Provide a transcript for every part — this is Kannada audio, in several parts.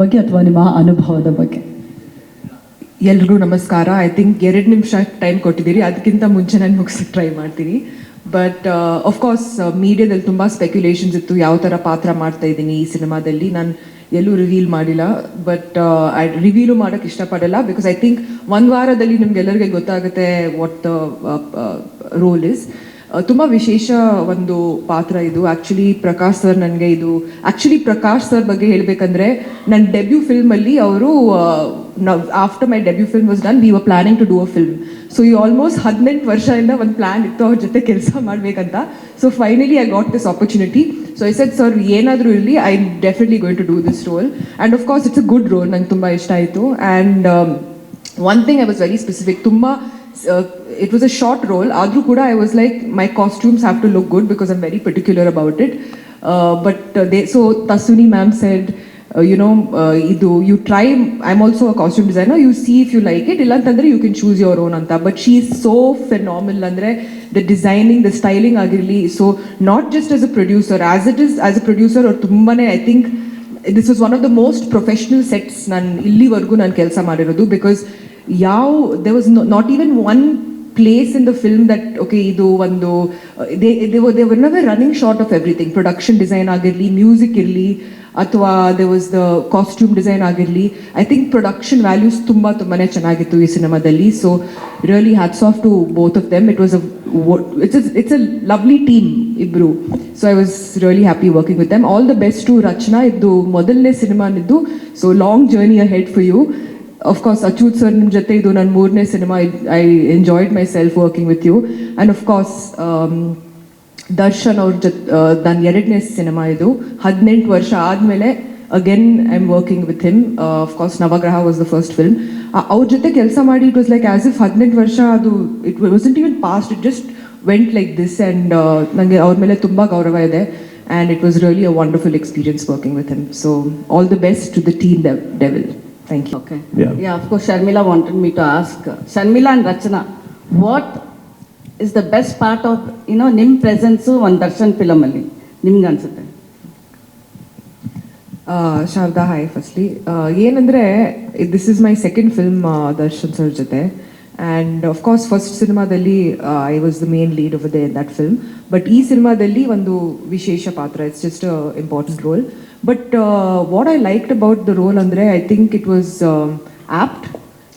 ಬಗ್ಗೆ ಅಥವಾ ನಿಮ್ಮ ಅನುಭವದ ಬಗ್ಗೆ? ಎಲ್ರಿಗೂ ನಮಸ್ಕಾರ. ಐ ಥಿಂಕ್ ಎರಡು ನಿಮಿಷ ಟೈಮ್ ಕೊಟ್ಟಿದ್ದೀರಿ. ಅದಕ್ಕಿಂತ ಮುಂಚೆ ನಾನು ಮುಗಿಸಿ ಟ್ರೈ ಮಾಡ್ತೀನಿ. ಬಟ್ ಕೋರ್ಸ್ ಮೀಡಿಯಾದಲ್ಲಿ ತುಂಬ ಸ್ಪೆಕ್ಯುಲೇಷನ್ಸ್ ಇತ್ತು. ಯಾವ ಥರ ಪಾತ್ರ ಮಾಡ್ತಾ ಇದ್ದೀನಿ ಈ ಸಿನಿಮಾದಲ್ಲಿ. ನಾನು ಎಲ್ಲೂ ರಿವೀಲ್ ಮಾಡಿಲ್ಲ. ಬಟ್ ಐ ರಿವೀಲು ಮಾಡೋಕ್ಕೆ ಇಷ್ಟಪಡಲ್ಲ ಬಿಕಾಸ್ ಐ ಥಿಂಕ್ ಒಂದು ವಾರದಲ್ಲಿ ನಿಮ್ಗೆಲ್ಲರಿಗೆ ಗೊತ್ತಾಗುತ್ತೆ ವಾಟ್ ದ ರೋಲ್ ಇಸ್ ತುಂಬ ವಿಶೇಷ ಒಂದು ಪಾತ್ರ ಇದು. ಆ್ಯಕ್ಚುಲಿ ಪ್ರಕಾಶ್ ಸರ್ ನನಗೆ ಇದು ಆ್ಯಕ್ಚುಲಿ ಪ್ರಕಾಶ್ ಸರ್ ಬಗ್ಗೆ ಹೇಳಬೇಕಂದ್ರೆ ನನ್ನ ಡೆಬ್ಯೂ ಫಿಲ್ಮಲ್ಲಿ ಅವರು after my debut film was done we were planning to do a film so ಈ ಆಲ್ಮೋಸ್ಟ್ ಹದಿನೆಂಟು ವರ್ಷದಿಂದ ಒಂದು ಪ್ಲ್ಯಾನ್ ಇತ್ತು ಅವ್ರ ಜೊತೆ ಕೆಲಸ ಮಾಡಬೇಕಂತ. So finally I got this opportunity so I said sir ಏನಾದರೂ ಇರಲಿ I definitely going to do this role and of course it's a good role ನಂಗೆ ತುಂಬ ಇಷ್ಟ ಆಯಿತು. And one thing I was very specific ತುಂಬ it was a short role ಆದರೂ ಕೂಡ I was like my costumes have to look good because I'm very particular about it but they so ತಸುನಿ ma'am said you know ಇದು you try I am also a costume designer you see if you like it ಇಲ್ಲ ಅಂತಂದ್ರೆ you can choose your own ಅಂತ but she is so phenomenal ಅಂದರೆ ದ ಡಿಸೈನಿಂಗ್ ದ ಸ್ಟೈಲಿಂಗ್ ಆಗಿರಲಿ so not just as a producer as it is as a producer ಅವ್ರು ತುಂಬಾ I think this was one of the most professional sets ನಾನು ಇಲ್ಲಿವರೆಗೂ ನಾನು ಕೆಲಸ ಮಾಡಿರೋದು ಬಿಕಾಸ್ ಯಾವ they was not even one place in the film that okay ಇದು ಒಂದು they were never running short of everything production design ಆಗಿರಲಿ ಮ್ಯೂಸಿಕ್ ಇರಲಿ, ಅಥವಾ they was the costume design ಆಗಿರಲಿ ಐ ಥಿಂಕ್ ಪ್ರೊಡಕ್ಷನ್ ವ್ಯಾಲ್ಯೂಸ್ ತುಂಬ ತುಂಬಾ ಚೆನ್ನಾಗಿತ್ತು ಈ ಸಿನಿಮಾದಲ್ಲಿ. So really hats off to both of them it was a it's it's a lovely team ಇಬ್ರು. So I was really happy working with them all the best to Rachana. ಇದ್ದು ಮೊದಲನೇ ಸಿನಿಮಾನಿದ್ದು. So long journey ahead for you of course Achyut sir ನಿಮ್ಮ ಜೊತೆ ಇದು ನನ್ನ ಮೂರನೇ cinema I enjoyed myself working with you and of course um, Darshan ಅವ್ರ ಜೊತೆ ನನ್ನ ಎರಡನೇ ಸಿನಿಮಾ ಇದು ಹದಿನೆಂಟು ವರ್ಷ ಆದಮೇಲೆ again I am working with him of course Navagraha was the first film ಅವ್ರ ಜೊತೆ ಕೆಲಸ ಮಾಡಿ it was like as if ಹದಿನೆಂಟು ವರ್ಷ ಅದು it wasn't even past it just went like this and ನನಗೆ ಅವ್ರ ಮೇಲೆ ತುಂಬ ಗೌರವ ಇದೆ and it was really a wonderful experience working with him so all the best to the team Devil thank you Okay. Yeah. Yeah, of course, Sharmila wanted me to ask. Sharmila and Rachana, what is the best part of, you know, ನಿಮ್ಮ ಪ್ರೆಸೆನ್ಸು ಒಂದು ದರ್ಶನ್ ಫಿಲಮ್ ಅಲ್ಲಿ? ನಿಮ್ಗೆ ಅನ್ಸುತ್ತೆ? ಶಾರದಾ ಹಾಯ್ ಫಸ್ಟ್ಲಿ ಏನಂದರೆ this is my second film Darshan sir ಜೊತೆ. ಆ್ಯಂಡ್ ಕೋರ್ಸ್ ಫಸ್ಟ್ ಸಿನಿಮಾದಲ್ಲಿ I was the main lead over there that film but ಈ ಸಿನಿಮಾದಲ್ಲಿ ಒಂದು ವಿಶೇಷ ಪಾತ್ರ it's just important role but what I liked about the role ಅಂದರೆ I think it was apt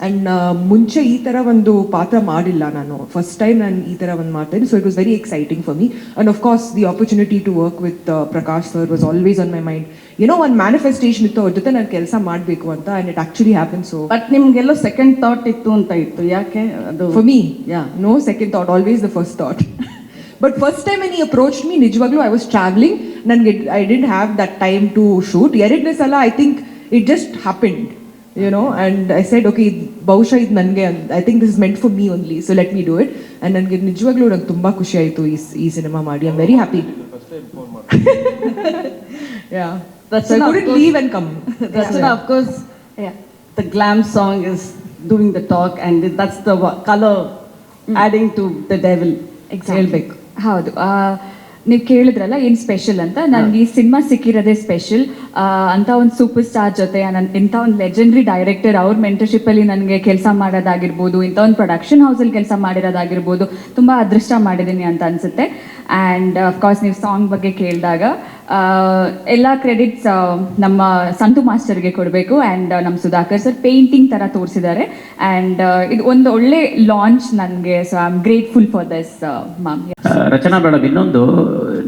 and ಮುಂಚೆ ಈ ಥರ ಒಂದು ಪಾತ್ರ ಮಾಡಿಲ್ಲ ನಾನು. ಫಸ್ಟ್ ಟೈಮ್ ನಾನು ಈ ಥರ ಒಂದು ಮಾಡ್ತೇನೆ. So it was very exciting for me and of course the opportunity to work with Prakash sir was always on my mind ಏನೋ ಒಂದು ಮ್ಯಾನಿಫೆಸ್ಟೇಷನ್ ಇತ್ತು ಅವ್ರ ಜೊತೆ ನಾನು ಕೆಲಸ ಮಾಡಬೇಕು ಅಂತ and it actually happen so but ನಿಮಗೆಲ್ಲೋ second thought ಇತ್ತು ಅಂತ ಇತ್ತು. ಯಾಕೆ? ಅದು for me ya know second thought always the first thought but first time ಈ ಅಪ್ರೋಚ್ ಮೀ ನಿಜವಾಗ್ಲೂ ಐ ವಾಸ್ ಟ್ರಾವೆಲಿಂಗ್ ನನಗೆ I didn't have that time to shoot ಎರಡನೇ ಸಲ I think it just happened you know and I said okay ಇದು ಬಹುಶಃ ಇದು ನನಗೆ I think this is meant for me only so let me do it and ನನಗೆ ನಿಜವಾಗ್ಲೂ ನಂಗೆ ತುಂಬ ಖುಷಿ ಆಯಿತು ಈ ಈ ಸಿನಿಮಾ ಮಾಡಿ I am very happy ya Rachana, of course- leave and come Rachana, of course, the glam song is doing the talk and that's the wa- color adding to the devil. ಹೇಳ್ಬೇಕು ಹೌದು. ನೀವು ಕೇಳಿದ್ರಲ್ಲ ಏನು ಸ್ಪೆಷಲ್ ಅಂತ? ನನಗೆ ಈ ಸಿನಿಮಾ ಸಿಕ್ಕಿರೋದೇ ಸ್ಪೆಷಲ್ ಅಂತ ಒಂದು ಸೂಪರ್ ಸ್ಟಾರ್ ಜೊತೆ ನನ್ ಇಂಥ ಒಂದು ಲೆಜೆಂಡ್ರಿ ಡೈರೆಕ್ಟರ್ ಅವ್ರ ಮೆಂಟರ್ಶಿಪ್ಪಲ್ಲಿ ನನಗೆ ಕೆಲಸ ಮಾಡೋದಾಗಿರ್ಬೋದು ಇಂಥ ಒಂದು ಪ್ರೊಡಕ್ಷನ್ ಹೌಸಲ್ಲಿ ಕೆಲಸ ಮಾಡಿರೋದಾಗಿರ್ಬೋದು ತುಂಬ ಅದೃಷ್ಟ ಮಾಡಿದ್ದೀನಿ ಅಂತ ಅನಿಸುತ್ತೆ. ಆ್ಯಂಡ್ ಅಫ್ಕೋರ್ಸ್ ನೀವು ಸಾಂಗ್ ಬಗ್ಗೆ ಕೇಳಿದಾಗ ಎಲ್ಲ ಕ್ರೆಡಿಟ್ಸ್ ನಮ್ಮ ಸಂತು ಮಾಸ್ಟರ್ಗೆ ಕೊಡಬೇಕು. ಆ್ಯಂಡ್ ನಮ್ಮ ಸುಧಾಕರ್ ಸರ್ ಪೇಂಟಿಂಗ್ ಥರ ತೋರಿಸಿದ್ದಾರೆ. ಆ್ಯಂಡ್ ಇದು ಒಂದು ಒಳ್ಳೆ ಲಾಂಚ್ ನನಗೆ so I am grateful for this ma'am Rachana madam ಇನ್ನೊಂದು,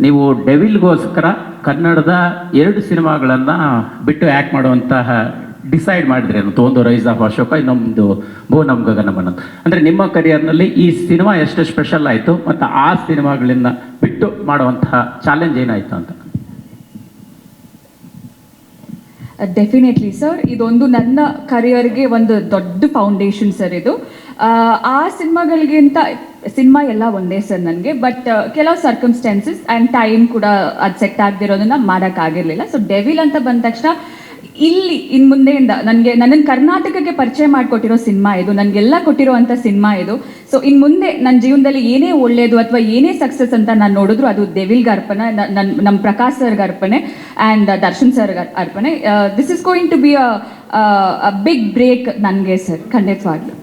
ನೀವು ಡೆವಿಲ್ಗೋಸ್ಕರ ಕನ್ನಡದ ಎರಡು ಸಿನಿಮಾಗಳನ್ನ ಬಿಟ್ಟು ಆ್ಯಕ್ಟ್ ಮಾಡುವಂತಹ ಡಿಸೈಡ್ ಮಾಡಿದ್ರೆ ಅಂತ. ಒಂದು ರೈಸ್ ಆಫ್ ಅಶೋಕ, ಇನ್ನೊಂದು ಭೂ ನಮ್ ಗಗನಮನ ಅಂದರೆ ನಿಮ್ಮ ಕರಿಯರ್ನಲ್ಲಿ ಈ ಸಿನಿಮಾ ಎಷ್ಟು ಸ್ಪೆಷಲ್ ಆಯಿತು ಮತ್ತು ಆ ಸಿನಿಮಾಗಳಿಂದ ಬಿಟ್ಟು ಮಾಡುವಂತಹ ಚಾಲೆಂಜ್ ಏನಾಯಿತು ಅಂತ? ಡೆಫಿನೆಟ್ಲಿ ಸರ್ ಇದೊಂದು ನನ್ನ ಕರಿಯರ್ಗೆ ಒಂದು ದೊಡ್ಡ ಫೌಂಡೇಶನ್ ಸರ್ ಇದು ಆ, ಸಿನಿಮಾಗಳಿಗಿಂತ ಸಿನಿಮಾ ಎಲ್ಲ ಒಂದೇ ಸರ್ ನನಗೆ ಬಟ್ ಕೆಲವು ಸರ್ಕಮ್ಸ್ಟೆನ್ಸಸ್ ಆ್ಯಂಡ್ ಟೈಮ್ ಕೂಡ ಅದು ಸೆಟ್ ಆಗದಿರೋದನ್ನ ಮಾಡೋಕ್ಕಾಗಿರಲಿಲ್ಲ ಸೊ ಡೆವಿಲ್ ಅಂತ ಬಂದ ತಕ್ಷಣ ಇಲ್ಲಿ ಇನ್ ಮುಂದೆಯಿಂದ ನನಗೆ ನನ್ನನ್ನು ಕರ್ನಾಟಕಕ್ಕೆ ಪರಿಚಯ ಮಾಡಿಕೊಟ್ಟಿರೋ ಸಿನಿಮಾ ಇದು ನನಗೆಲ್ಲ ಕೊಟ್ಟಿರೋ ಅಂಥ ಸಿನಿಮಾ ಇದು. ಸೊ ಇನ್ ಮುಂದೆ ನನ್ನ ಜೀವನದಲ್ಲಿ ಏನೇ ಒಳ್ಳೆಯದು ಅಥವಾ ಏನೇ ಸಕ್ಸಸ್ ಅಂತ ನಾನು ನೋಡಿದ್ರು ಅದು ದೇವಿಲ್ಗೆ ಅರ್ಪಣೆ ನನ್ನ ನಮ್ಮ ಪ್ರಕಾಶ್ ಸರ್ಗೆ ಅರ್ಪಣೆ ಆ್ಯಂಡ್ ದರ್ಶನ್ ಸರ್ಗೆ ಅರ್ಪಣೆ. This is going to be a big break ನನಗೆ ಸರ್ ಖಂಡಿತವಾಗ್ಲೂ.